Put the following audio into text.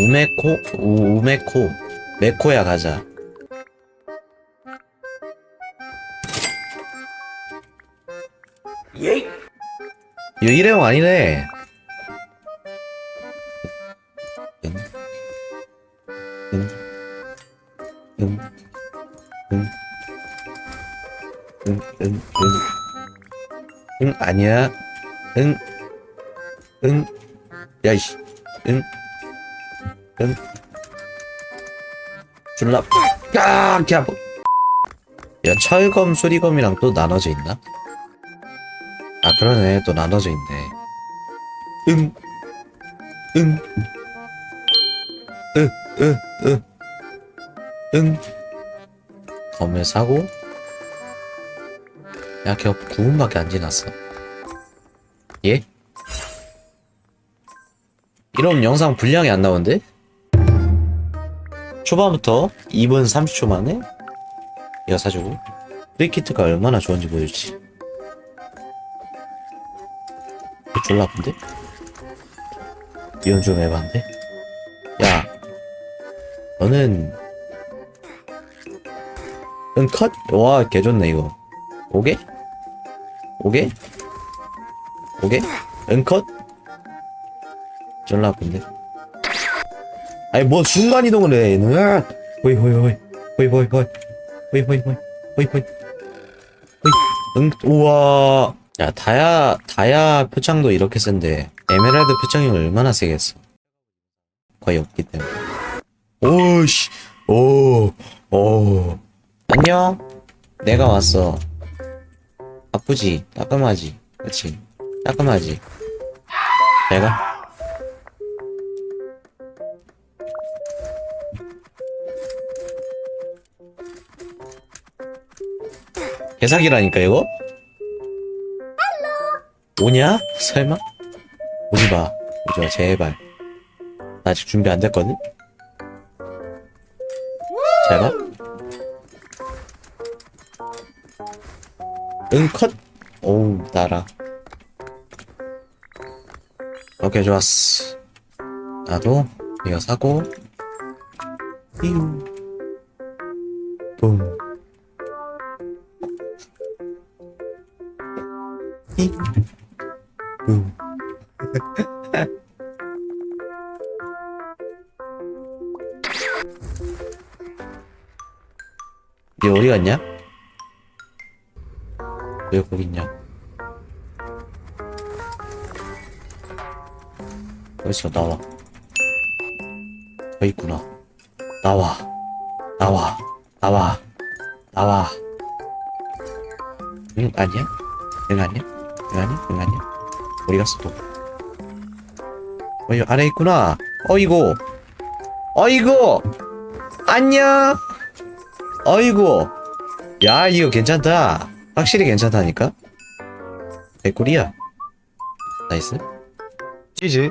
우메코? 우, 우메코. 메코야 가자. 예이! 이거 일회용 아니네. 응. 응. 응. 응. 응, 응, 응. 응, 아니야. 응. 응. 야이씨. 응. 응, 졸라, 야, 야, 철검, 수리검이랑 또 나눠져 있나? 아, 그러네, 또 나눠져 있네. 응, 응, 으, 으, 으, 응. 검을 사고, 야, 걔 9분밖에 안 지났어. 예? 이러면 영상 분량이 안 나오는데? 초반부터 2분 30초 만에 이거 사주고 프리키트가 얼마나 좋은지 보여주지 이거 졸라 아픈데? 이건 좀 에반데? 야 너는 응 컷? 와 개좋네 이거 오게? 오게? 오게? 응 컷? 졸라 아픈데 아니 뭐 순간 이동을 해 얘는? 호이 호이 호이. 호이 호이 호이. 호이 호이 호이. 호이 호이. 응 우와. 야 다야 다야 표창도 이렇게 센데 에메랄드 표창이 얼마나 세겠어. 거의 없기 때문에. 오씨. 오오 안녕. 내가 왔어. 바쁘지? 따끔하지? 그치? 따끔하지? 내가 개사기라니까 이거? 오냐? 설마? 오지마. 오지마 제발. 나 아직 준비 안 됐거든? 제발 응컷. 오우 나라. 오케이 좋았어. 나도 이거 사고. 삐우 붐얘 어디 갔냐? 왜 거기 있냐? 어디서 나와? 저 있구나. 나와. 나와. 나와. 나와. 응 아니야? 응 아니야? 응 아니야? 응 아니야? 어디 갔어 또? 어 여기 안에 있구나. 어이구. 어이구. 안녕. 어이구. 야 이거 괜찮다. 확실히 괜찮다니까? 개꿀이야. 나이스. 치즈